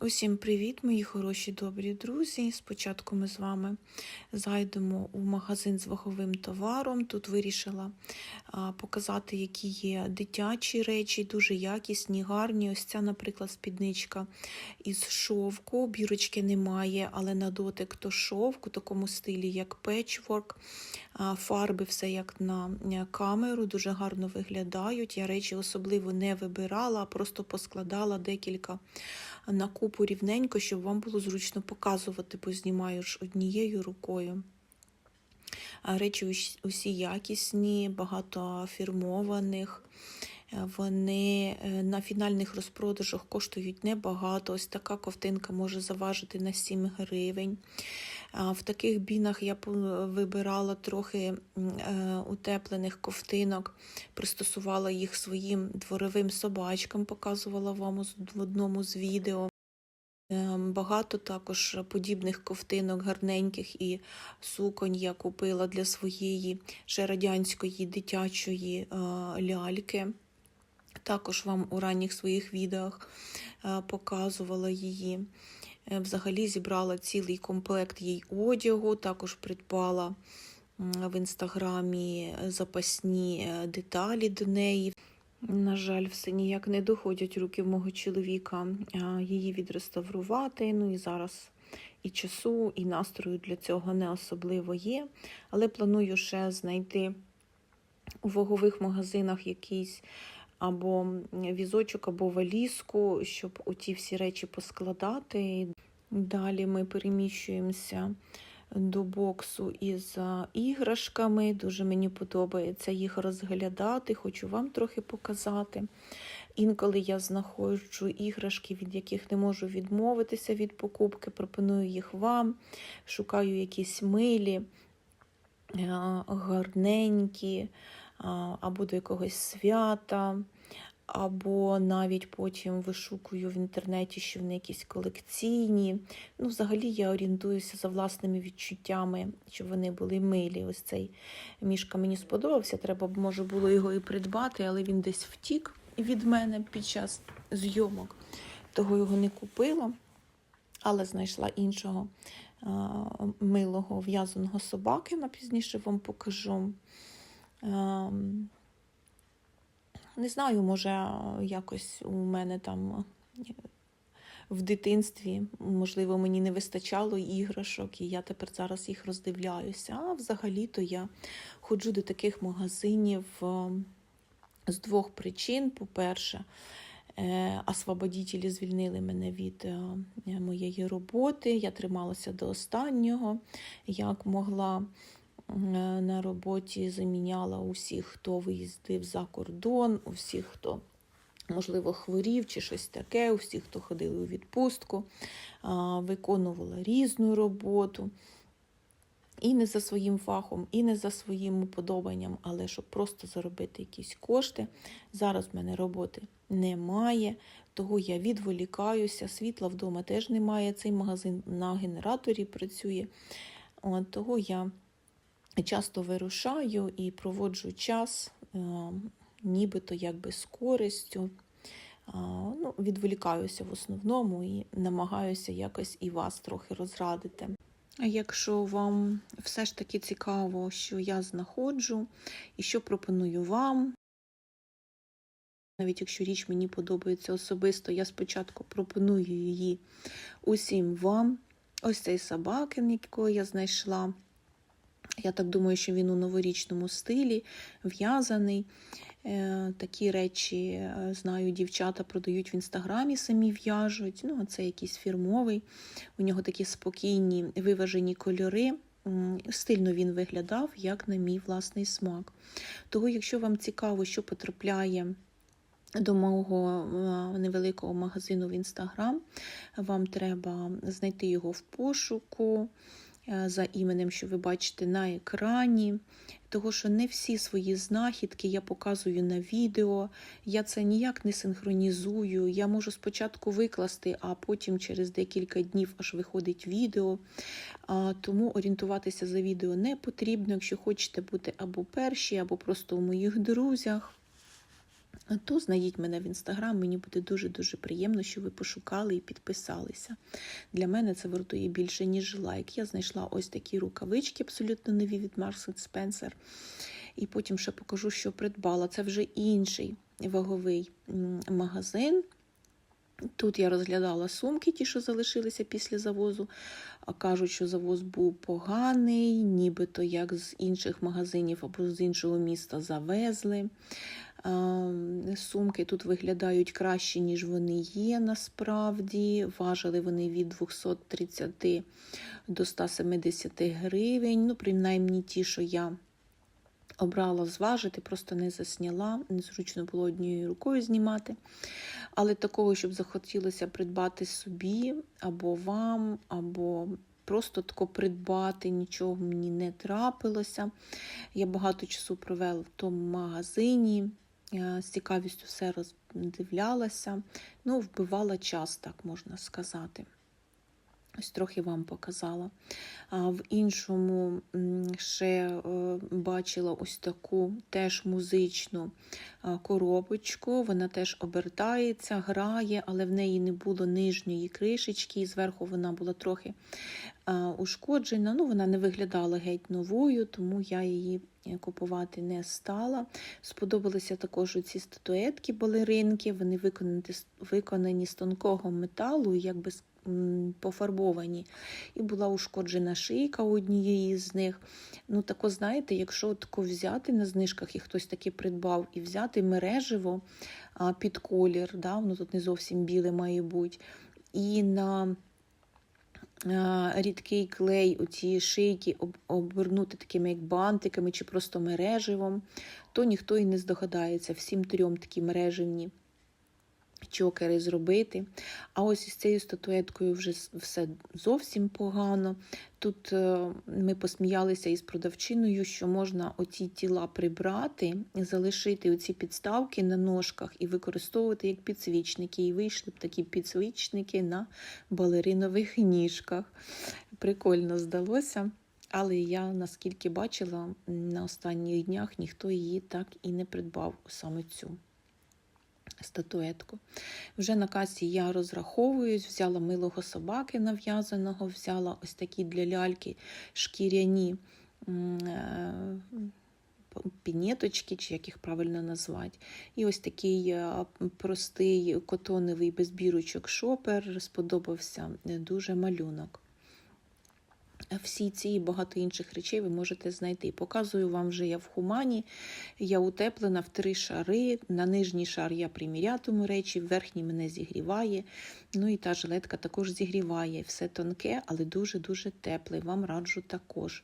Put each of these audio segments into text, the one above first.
Усім привіт, мої хороші добрі друзі. Спочатку ми з вами зайдемо у магазин з ваговим товаром. Тут вирішила показати, які є дитячі речі, дуже якісні, гарні. Ось ця, наприклад, спідничка із шовку. Бірочки немає, але на дотик то шовк у такому стилі, як печворк. Фарби все як на е, камеру, дуже гарно виглядають. Я речі особливо не вибирала, а просто поскладала декілька на купу рівненько, щоб вам було зручно показувати, бо знімаю однією рукою. Речі усі якісні, багато фірмованих. Е, Вони е, на фінальних розпродажах коштують небагато. Ось така ковтинка може заважити на 7 гривень. В таких бінах я вибирала трохи е, утеплених ковтинок, пристосувала їх своїм дворовим собачкам, показувала вам в одному з відео. Ем, Багато також подібних ковтинок гарненьких і суконь я купила для своєї ще радянської дитячої е, ляльки. Також вам у ранніх своїх відеох е, показувала її. Е, Взагалі зібрала цілий комплект їй одягу, також придбала в інстаграмі запасні е, деталі до неї. На жаль, все ніяк не доходять руки мого чоловіка її відреставрувати. Ну і зараз і часу, і настрою для цього не особливо є. Але планую ще знайти у вагових магазинах якийсь або візочок, або валізку, щоб оті всі речі поскладати. Далі ми переміщуємося до боксу із іграшками. Дуже мені подобається їх розглядати, хочу вам трохи показати. Інколи я знаходжу іграшки, від яких не можу відмовитися від покупки, пропоную їх вам, шукаю якісь милі, гарненькі, або до якогось свята. Або навіть потім вишукую в інтернеті, що вони якісь колекційні. Ну, взагалі я орієнтуюся за власними відчуттями, щоб вони були милі. Ось цей мішка мені сподобався. Треба може, було його і придбати, але він десь втік від мене під час зйомок. Того його не купила, але знайшла іншого а, милого в'язаного собакина, пізніше вам покажу. Ем, не знаю, може, якось у мене там е, в дитинстві, можливо, мені не вистачало іграшок, і я тепер зараз їх роздивляюся. А взагалі-то я ходжу до таких магазинів е, з двох причин. По-перше, е, освободітелі звільнили мене від моєї роботи. Я трималася до останнього, як могла на роботі заміняла усіх, хто виїздив за кордон, усіх, хто, можливо, хворів чи щось таке, усіх, хто ходили у відпустку, виконувала різну роботу. І не за своїм фахом, і не за своїм уподобанням, але щоб просто заробити якісь кошти. Зараз в мене роботи немає, того я відволікаюся, світла вдома теж немає. Цей магазин на генераторі працює. От, того я часто вирушаю і проводжу час, е, нібито якби з користю. Ну, відволікаюся в основному і намагаюся якось і вас трохи розрадити. Якщо вам все ж таки цікаво, що я знаходжу і що пропоную вам, навіть якщо річ мені подобається особисто, я спочатку пропоную її усім вам. Ось цей собакин, якого я знайшла. Я так думаю, що він у новорічному стилі в'язаний. Е, Такі речі, е, знаю, дівчата продають в інстаграмі, самі в'яжуть. Ну, а це якийсь фірмовий. У нього такі спокійні виважені кольори. Стильно він виглядав, як на мій власний смак. Того, якщо вам цікаво, що потрапляє до мого е, невеликого магазину в інстаграм, вам треба знайти його в пошуку за іменем, що ви бачите на екрані. Того, що не всі свої знахідки я показую на відео, я це ніяк не синхронізую. Я можу спочатку викласти, а потім через декілька днів аж виходить відео. Тому орієнтуватися за відео не потрібно, якщо хочете бути або перші, або просто у моїх друзях. То знайдіть мене в інстаграм. Мені буде дуже-дуже приємно, що ви пошукали і підписалися. Для мене це вартує більше, ніж лайк. Я знайшла ось такі рукавички, абсолютно нові від Marks Spencer. І потім ще покажу, що придбала. Це вже інший ваговий магазин. Тут я розглядала сумки, ті, що залишилися після завозу. Кажуть, що завоз був поганий, нібито як з інших магазинів або з іншого міста завезли. Сумки тут виглядають краще, ніж вони є насправді. Важили вони від 230 до 170 гривень. Ну, принаймні ті, що я обрала зважити, просто не засняла, незручно було однією рукою знімати. Але такого, щоб захотілося придбати собі, або вам, або просто тако придбати, нічого мені не трапилося. Я багато часу провела в тому магазині, з цікавістю все роздивлялася, ну, вбивала час, так можна сказати. Ось трохи вам показала. А В іншому ще е, бачила ось таку теж музичну коробочку. Вона теж обертається, грає, але в неї не було нижньої кришечки, і зверху вона була трохи ушкоджена. Ну, Вона не виглядала геть новою, тому я її купувати не стала. Сподобалися також ці статуетки балеринки, вони виконані, з тонкого металу, якби пофарбовані. І була ушкоджена шийка у однієї з них. Ну, тако, знаєте, якщо тако взяти на знижках і хтось таки придбав, і взяти мереживо під колір, да, воно тут не зовсім біле має бути, і на Рідкий клей, оці шийки обернути такими як бантиками чи просто мереживом, то ніхто і не здогадається. Всім трьом такі мереживні чокери зробити. А ось із цією статуеткою вже все зовсім погано. Тут е, ми посміялися із продавчиною, що можна оці тіла прибрати, залишити оці підставки на ножках і використовувати як підсвічники. І вийшли б такі підсвічники на балеринових ніжках. Прикольно здалося. Але я, наскільки бачила, на останніх днях ніхто її так і не придбав саме цю статуетку. Вже на касі я розраховуюсь, взяла милого собаки нав'язаного, взяла ось такі для ляльки шкіряні е, пінеточки, чи як їх правильно назвати. І ось такий е, простий котоновий безбірочок шопер сподобався дуже малюнок. Всі ці і багато інших речей ви можете знайти. Показую вам вже я в хумані. Я утеплена в три шари. На нижній шар я примірятиму речі, верхній мене зігріває. Ну і та жилетка також зігріває. Все тонке, але дуже-дуже тепле. Вам раджу також.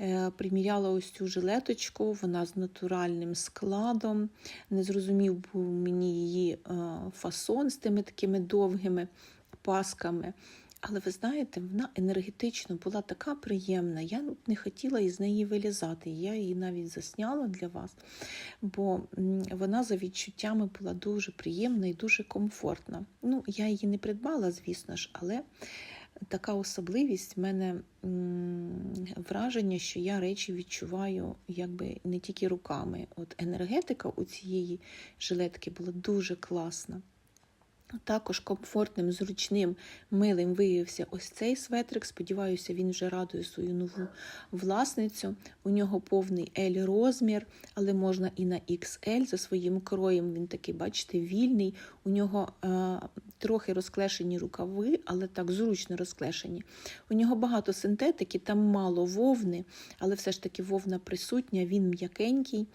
Е, приміряла ось цю жилеточку, вона з натуральним складом. Не зрозумів був мені її е, фасон з тими такими довгими пасками. Але ви знаєте, вона енергетично була така приємна. Я не хотіла із неї вилізати. Я її навіть засняла для вас, бо вона за відчуттями була дуже приємна і дуже комфортна. Ну, я її не придбала, звісно ж, але така особливість в мене враження, що я речі відчуваю якби не тільки руками. От енергетика у цієї жилетки була дуже класна. Також комфортним, зручним, милим виявився ось цей светрик. Сподіваюся, він вже радує свою нову власницю. У нього повний L розмір, але можна і на XL. За своїм кроєм він такий, бачите, вільний. У нього е, трохи розклешені рукави, але так зручно розклешені. У нього багато синтетики, там мало вовни, але все ж таки вовна присутня, він м'якенький.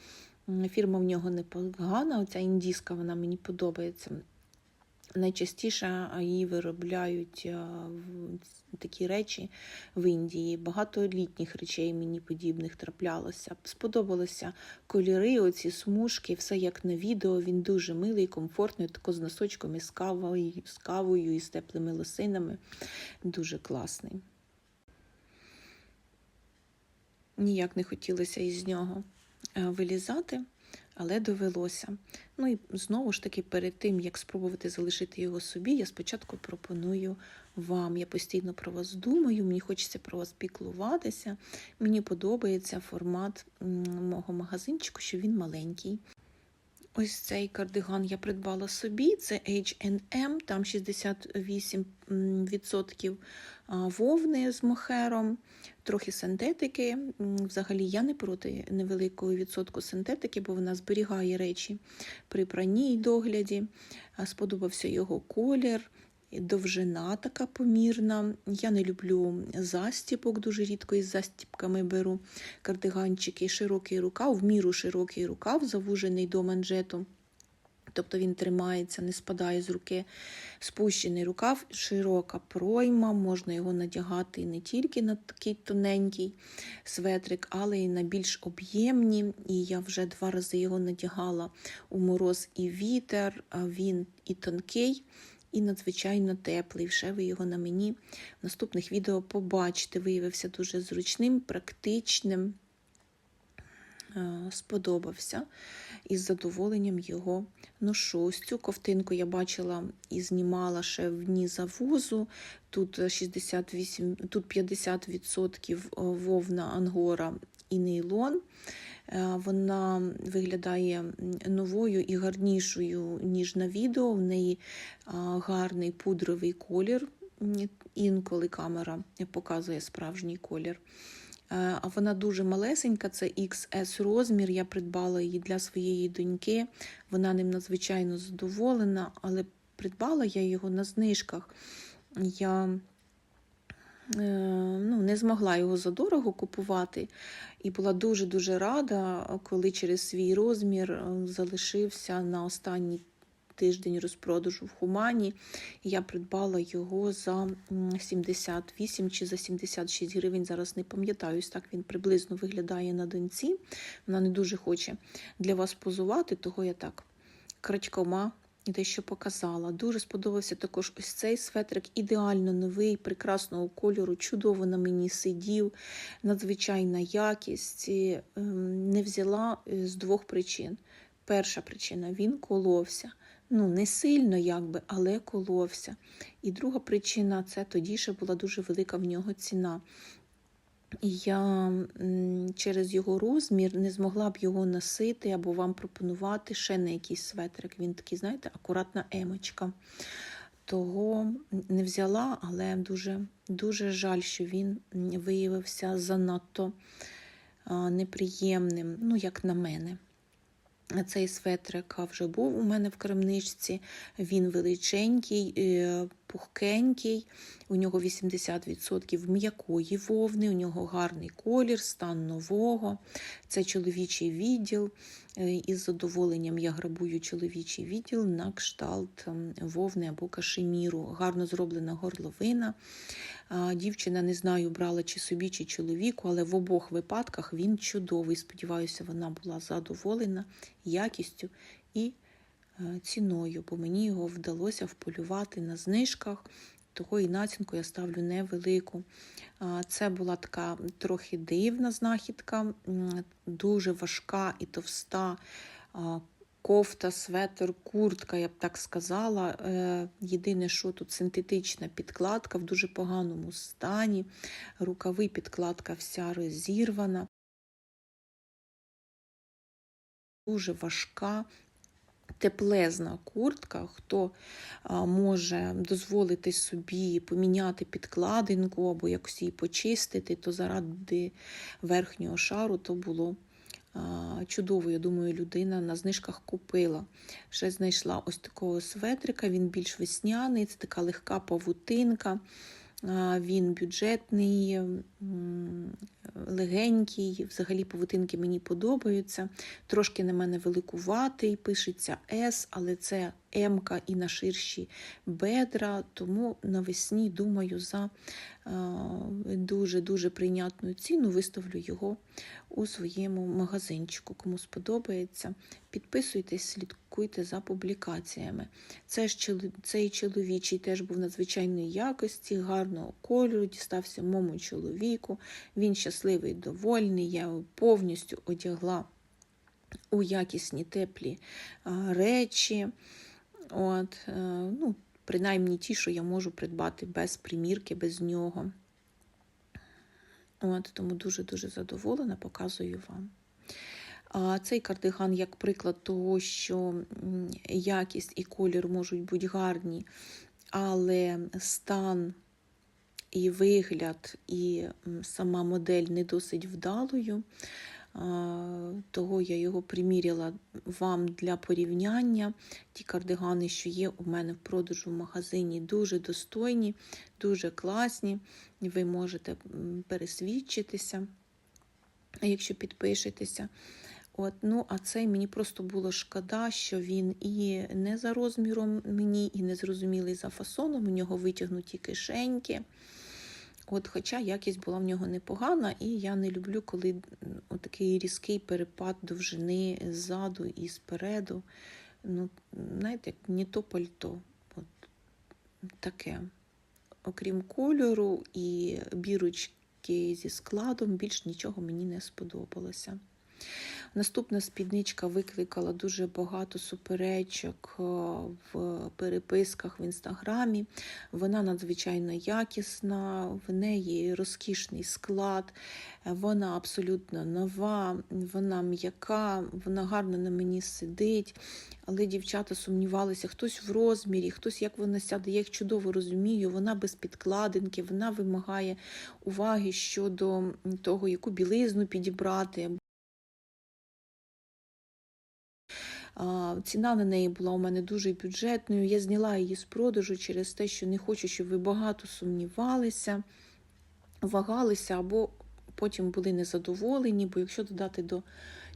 Фірма в нього непогана, оця індійська, вона мені подобається. Найчастіше її виробляють такі речі в Індії. Багато літніх речей мені подібних траплялося. Сподобалися кольори, оці смужки, все як на відео. Він дуже милий, комфортний, тако з носочками, з кавою, з кавою і з теплими лосинами. Дуже класний. Ніяк не хотілося із нього е, вилізати але довелося. Ну і знову ж таки, перед тим, як спробувати залишити його собі, я спочатку пропоную вам. Я постійно про вас думаю, мені хочеться про вас піклуватися. Мені подобається формат мого магазинчику, що він маленький. Ось цей кардиган я придбала собі. Це H&M, там 68% вовни з мохером, трохи синтетики. Взагалі я не проти невеликого відсотку синтетики, бо вона зберігає речі при пранні й догляді. Сподобався його колір. Довжина така помірна. Я не люблю застіпок, дуже рідко із застіпками беру кардиганчики, широкий рукав, в міру широкий рукав, завужений до манжету. Тобто він тримається, не спадає з руки. Спущений рукав, широка пройма, можна його надягати не тільки на такий тоненький светрик, але й на більш об'ємні. І я вже два рази його надягала у мороз і вітер, він і тонкий. І надзвичайно теплий. Вже ви його на мені в наступних відео побачите. Виявився дуже зручним, практичним. Е, Сподобався і з задоволенням його ношу. Ось цю ковтинку я бачила і знімала ще в дні завозу. Тут 68, тут 50% вовна ангора і нейлон. Е, Вона виглядає новою і гарнішою, ніж на відео. В неї гарний пудровий колір. Інколи камера показує справжній колір. Е, А вона дуже малесенька, це XS розмір. Я придбала її для своєї доньки. Вона ним надзвичайно задоволена, але придбала я його на знижках. Я ну, не змогла його задорого купувати. І була дуже-дуже рада, коли через свій розмір е, залишився на останній тиждень розпродажу в Хумані. Я придбала його за 78 чи за 76 гривень. Зараз не пам'ятаю, так він приблизно виглядає на доньці. Вона не дуже хоче для вас позувати, того я так крадькома дещо показала. Дуже сподобався також ось цей светрик, ідеально новий, прекрасного кольору, чудово на мені сидів, надзвичайна якість. Ем, Не взяла е, з двох причин. Перша причина він коловся. Ну, не сильно, якби, але коловся. І друга причина це тоді ще була дуже велика в нього ціна. Я через його розмір не змогла б його носити або вам пропонувати ще на якийсь светрик. Він такий, знаєте, акуратна емочка. Того не взяла, але дуже, дуже жаль, що він виявився занадто неприємним, ну, як на мене. Цей светрик вже був у мене в крамничці. Він величенький, е, пухкенький, у нього 80% м'якої вовни, у нього гарний колір, стан нового. Це чоловічий відділ. Е, Із задоволенням я грабую чоловічий відділ на кшталт ем, вовни або кашеміру. Гарно зроблена горловина. Дівчина, не знаю, брала чи собі, чи чоловіку, але в обох випадках він чудовий. Сподіваюся, вона була задоволена якістю і ціною, бо мені його вдалося вполювати на знижках. Того і націнку я ставлю невелику. Це була така трохи дивна знахідка, дуже важка і товста кофта, светр, куртка, я б так сказала. Е, Єдине, що тут синтетична підкладка в дуже поганому стані, рукави підкладка вся розірвана. Дуже важка, теплезна куртка. Хто може дозволити собі поміняти підкладинку або якось її почистити, то заради верхнього шару то було чудово. Я думаю, людина на знижках купила. Ще знайшла ось такого светрика, він більш весняний, це така легка павутинка. Він бюджетний, легенький. Взагалі повутинки мені подобаються. Трошки на мене великуватий, пишеться С, але це М і на ширші бедра. Тому навесні, думаю, за дуже-дуже прийнятну ціну виставлю його у своєму магазинчику. Кому сподобається, підписуйтесь, слідкуйте за публікаціями. Це ж цей чоловічий теж був надзвичайної якості, гарного кольору, дістався моєму чоловіку. Він щасливий, довольний. Я його повністю одягла у якісні теплі речі. От, е, ну, принаймні ті, що я можу придбати без примірки, без нього. От, тому дуже-дуже задоволена, показую вам. Цей кардиган як приклад того, що якість і колір можуть бути гарні, але стан і вигляд, і сама модель не досить вдалою. Того я його приміряла вам для порівняння. Ті кардигани, що є у мене в продажу в магазині, дуже достойні, дуже класні. Ви можете пересвідчитися, якщо підпишетеся. От, ну, а цей мені просто було шкода, що він і не за розміром мені, і не зрозумілий за фасоном. У нього витягнуті кишеньки. От, Хоча якість була в нього непогана, і я не люблю, коли такий різкий перепад довжини ззаду і спереду. Ну, знаєте, як не то пальто. От, таке. Окрім кольору і бірочки зі складом, більш нічого мені не сподобалося. Наступна спідничка викликала дуже багато суперечок е, в переписках в інстаграмі. Вона надзвичайно якісна, в неї розкішний склад, е, вона абсолютно нова, вона м'яка, вона гарно на мені сидить. Але дівчата сумнівалися, хтось в розмірі, хтось як вона сяде. Я їх чудово розумію. Вона без підкладинки, вона вимагає уваги щодо того, яку білизну підібрати. Ціна на неї була у мене дуже бюджетною. Я зняла її з продажу через те, що не хочу, щоб ви багато сумнівалися, вагалися або потім були незадоволені, бо якщо додати до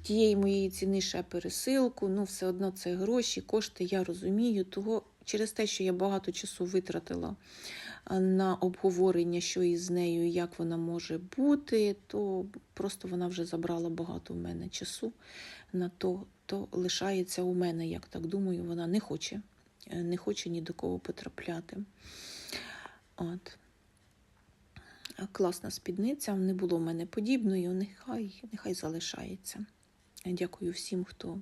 тієї моєї ціни ще пересилку, ну все одно це гроші, кошти, я розумію. Того через те, що я багато часу витратила на обговорення, що із нею, як вона може бути, то просто вона вже забрала багато в мене часу на то, то лишається у мене, як так думаю, вона не хоче, е, не хоче ні до кого потрапляти. От. Класна спідниця, не було в мене подібної, нехай, нехай залишається. Дякую всім, хто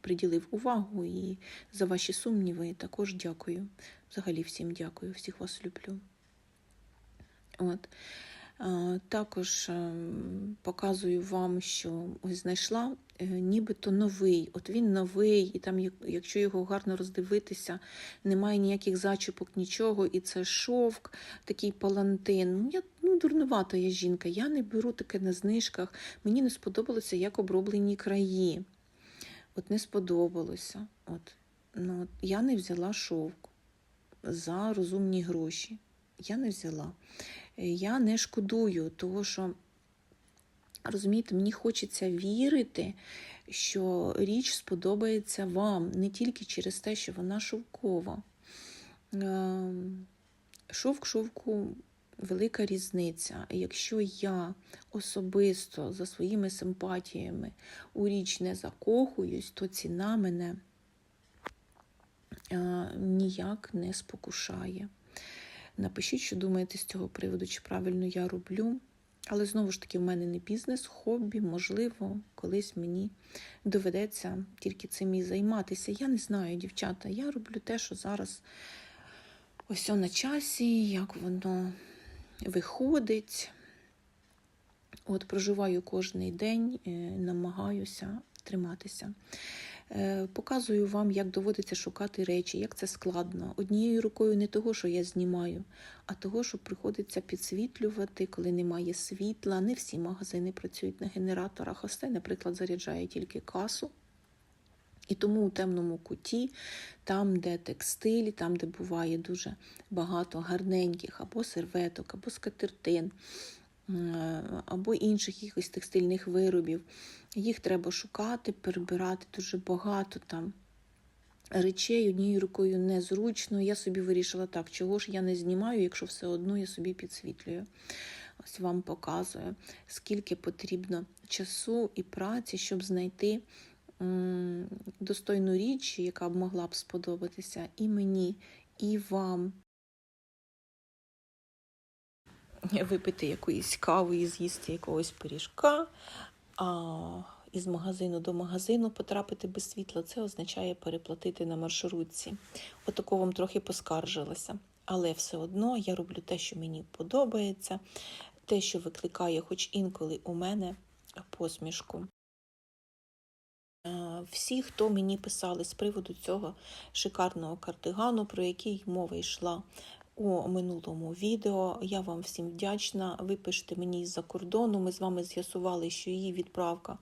приділив увагу і за ваші сумніви. Також дякую. Взагалі всім дякую, всіх вас люблю. От. А, Також е, показую вам, що ось знайшла е, нібито новий. От він новий, і там, якщо його гарно роздивитися, немає ніяких зачіпок, нічого, і це шовк, такий палантин. Я ну, дурнувата я жінка, я не беру таке на знижках. Мені не сподобалося, як оброблені краї. От не сподобалося. От. Ну, я не взяла шовк за розумні гроші. Я не взяла. Е, Я не шкодую, того що, розумієте, мені хочеться вірити, що річ сподобається вам не тільки через те, що вона шовкова. Ем, Шовк шовку велика різниця. Якщо я особисто за своїми симпатіями у річ не закохуюсь, то ціна мене е, ніяк не спокушає. Напишіть, що думаєте з цього приводу, чи правильно я роблю. Але знову ж таки, в мене не бізнес, хобі, можливо, колись мені доведеться тільки цим і займатися. Я не знаю, дівчата. Я роблю те, що зараз ось на часі, як воно виходить. От проживаю кожний день, е, намагаюся триматися. Е, Показую вам, як доводиться шукати речі, як це складно. Однією рукою не того, що я знімаю, а того, що приходиться підсвітлювати, коли немає світла. Не всі магазини працюють на генераторах. Ось наприклад, заряджає тільки касу. І тому у темному куті, там, де текстиль, там, де буває дуже багато гарненьких або серветок, або скатертин, або інших якихось текстильних виробів, їх треба шукати, перебирати дуже багато там. Речей однією рукою незручно. Я собі вирішила так, чого ж я не знімаю, якщо все одно я собі підсвітлюю. Ось вам показую, скільки потрібно часу і праці, щоб знайти достойну річ, яка б могла б сподобатися і мені, і вам. Випити якоїсь кави і з'їсти якогось пиріжка, а із магазину до магазину потрапити без світла, це означає переплатити на маршрутці. Отако вам трохи поскаржилася. Але все одно я роблю те, що мені подобається, те, що викликає, хоч інколи у мене посмішку. Всі, хто мені писали з приводу цього шикарного кардигану, про який мова йшла у минулому відео, я вам всім вдячна. Ви пишете мені з-за кордону. Ми з вами з'ясували, що її відправка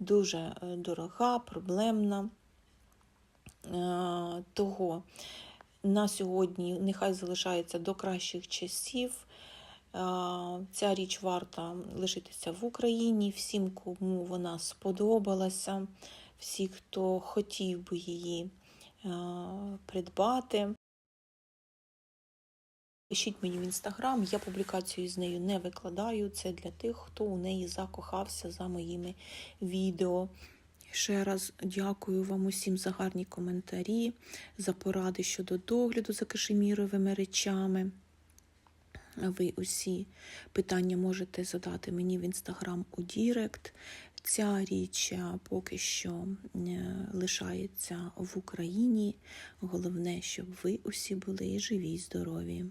дуже е, дорога, проблемна. Е, Того на сьогодні нехай залишається до кращих часів. Е, Ця річ варта лишитися в Україні. Всім, кому вона сподобалася, всі, хто хотів би її придбати. Пишіть мені в інстаграм, я публікацію з нею не викладаю. Це для тих, хто у неї закохався за моїми відео. Ще раз дякую вам усім за гарні коментарі, за поради щодо догляду за кашеміровими речами. Ви усі питання можете задати мені в інстаграм у Дірект. Ця річ поки що е, лишається в Україні. Головне, щоб ви усі були живі й здорові.